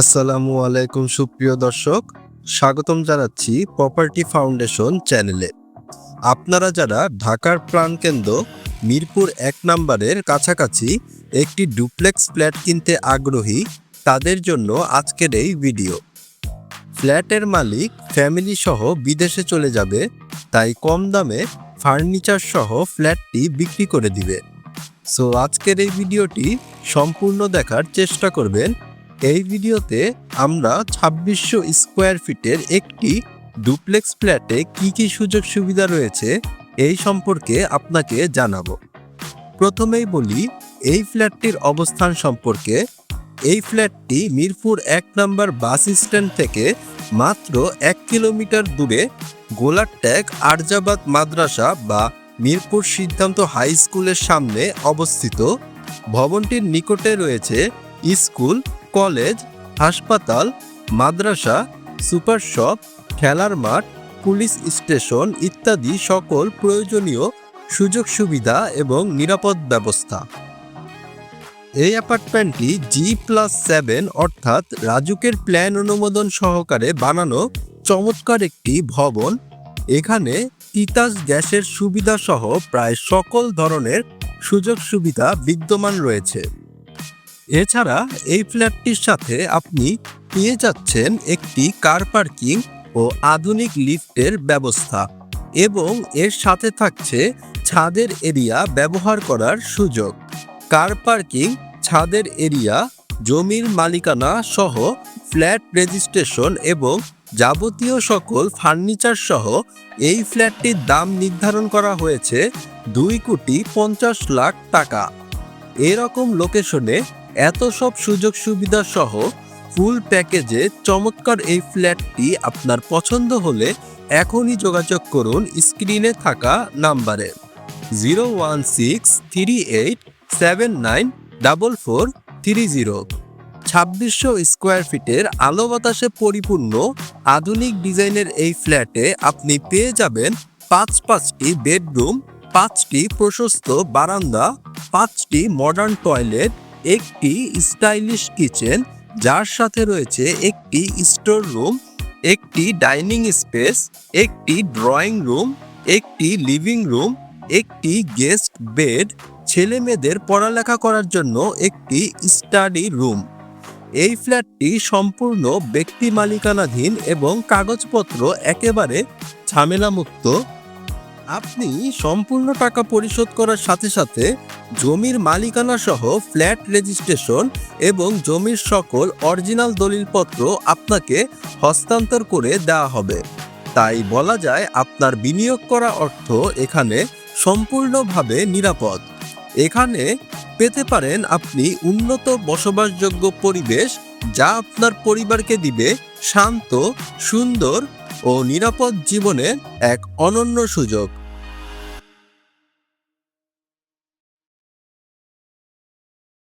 আসসালামু আলাইকুম, সুপ্রিয় দর্শক। স্বাগতম জানাচ্ছি প্রপার্টি ফাউন্ডেশন চ্যানেলে আপনারা যারা ঢাকার প্রাণকেন্দ্র, মিরপুর এক নম্বরের কাছাকাছি একটি ডুপ্লেক্স ফ্ল্যাট কিনতে আগ্রহী, তাদের জন্য আজকের এই ভিডিও। ফ্ল্যাটের মালিক ফ্যামিলি সহ বিদেশে চলে যাবে, তাই কম দামে ফার্নিচার সহ ফ্ল্যাটটি বিক্রি করে দিবে। সো আজকের এই ভিডিওটি সম্পূর্ণ দেখার চেষ্টা করবেন এই ভিডিওতে আমরা ছাব্বিশশো স্কোয়ার ফিটের একটি ডুপ্লেক্স ফ্ল্যাটে কি কি সুযোগ সুবিধা রয়েছে এই সম্পর্কে আপনাকে জানাব। প্রথমেই বলি, এই ফ্ল্যাটটির অবস্থান সম্পর্কে। এই ফ্ল্যাটটি মিরপুর এক নম্বর বাস স্ট্যান্ড থেকে মাত্র এক কিলোমিটার দূরে গোলারট্যাগ আরজাবাদ মাদ্রাসা বা মিরপুর সিদ্ধান্ত হাই স্কুলের সামনে অবস্থিত। ভবনটির নিকটে রয়েছে স্কুল কলেজ, হাসপাতাল, মাদ্রাসা, সুপার শপ, খেলার মাঠ, পুলিশ স্টেশন ইত্যাদি সকল প্রয়োজনীয় সুযোগ সুবিধা এবং নিরাপদ ব্যবস্থা। এই অ্যাপার্টমেন্টটি জি প্লাস সেভেন অর্থাৎ রাজুকের প্ল্যান অনুমোদন সহকারে বানানো চমৎকার একটি ভবন। এখানে তিতাস গ্যাসের সুবিধা সহ প্রায় সকল ধরনের সুযোগ সুবিধা বিদ্যমান রয়েছে। এছাড়া এই ফ্ল্যাটটির সাথে আপনি পেয়ে যাচ্ছেন একটি কার পার্কিং ও আধুনিক লিফটের ব্যবস্থা এবং এর সাথে থাকছে ছাদের এরিয়া ব্যবহার করার সুযোগ। কার পার্কিং, ছাদের এরিয়া, জমির মালিকানা সহ ফ্ল্যাট রেজিস্ট্রেশন এবং যাবতীয় সকল ফার্নিচার সহ এই ফ্ল্যাটটির দাম নির্ধারণ করা হয়েছে দুই কোটি পঞ্চাশ লাখ টাকা। এরকম লোকেশনে এত সব সুযোগ সুবিধা সহ ফুল প্যাকেজে চমৎকার এই ফ্ল্যাটটি আপনার পছন্দ হলে এখনই যোগাযোগ করুন স্ক্রিনে থাকা নাম্বারে। Zero one six three eight seven nine double four three zero. ছাব্বিশশো স্কোয়ার ফিটের আলো বাতাসে পরিপূর্ণ আধুনিক ডিজাইনের এই ফ্ল্যাটে আপনি পেয়ে যাবেন পাঁচ পাঁচটি বেডরুম, পাঁচটি প্রশস্ত বারান্দা, পাঁচটি মডার্ন টয়লেট একটি স্টাইলিশ কিচেন, যার সাথে রয়েছে একটি স্টোর রুম, একটি ডাইনিং স্পেস, একটি ড্রয়িং রুম, একটি লিভিং রুম, একটি গেস্ট বেড ছেলে মেয়েদের পড়ালেখা করার জন্য একটি স্টাডি রুম। এই ফ্ল্যাটটি সম্পূর্ণ ব্যক্তি মালিকানাধীন এবং কাগজপত্র একেবারে ঝামেলামুক্ত। আপনি সম্পূর্ণ টাকা পরিশোধ করার সাথে সাথে জমির মালিকানা সহ ফ্ল্যাট রেজিস্ট্রেশন এবং জমির সকল অরিজিনাল দলিলপত্র আপনাকে হস্তান্তর করে দেওয়া হবে। তাই বলা যায় আপনার বিনিয়োগ করা অর্থ এখানে সম্পূর্ণভাবে নিরাপদ। এখানে পেতে পারেন আপনি উন্নত বসবাসযোগ্য পরিবেশ যা আপনার পরিবারকে দিবে শান্ত, সুন্দর ও নিরাপদ জীবনের এক অনন্য সুযোগ।